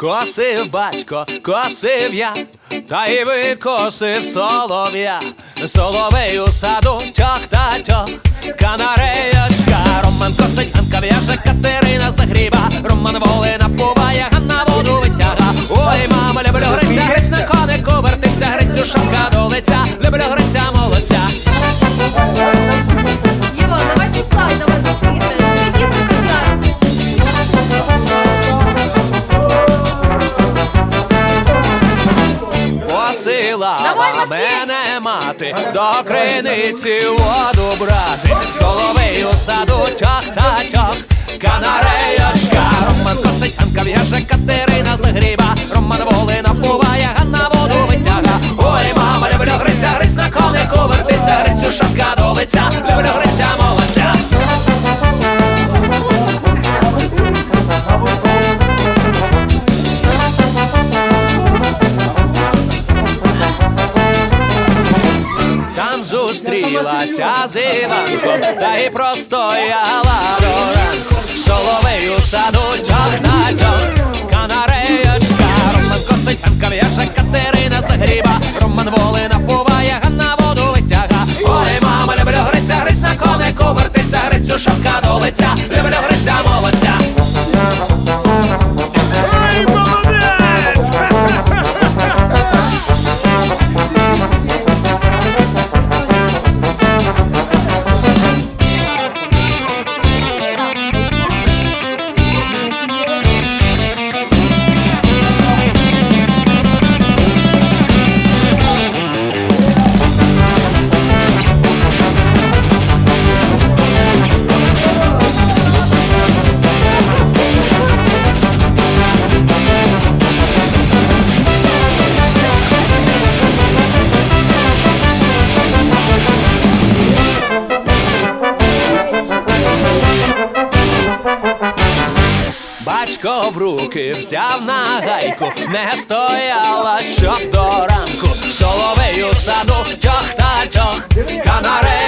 Косив батько, косив я, та й викосив солов'я, соловей у саду тьох та тьох, канареєчка, Роман косить, Анка в'яже, Катерина Посилала Давай, мене мати до криниці воду брати. Соловей у саду чах та тьох, канареєчка, зустрілася з та й простояла до ранку. Соловей у саду та тьох, канареєчка, Роман косить, Анка в'яже, Катерина загріба, Роман воли напуває, Ганна воду витяга. Ой, мама, люблю гриця, гриць на конику вертиться, грицю шапка до лиця, люблю гриця молодця. Батько в руки взяв на гайку, не стояла, щоб до ранку. соловею саду тьох та тьох, канареєчка,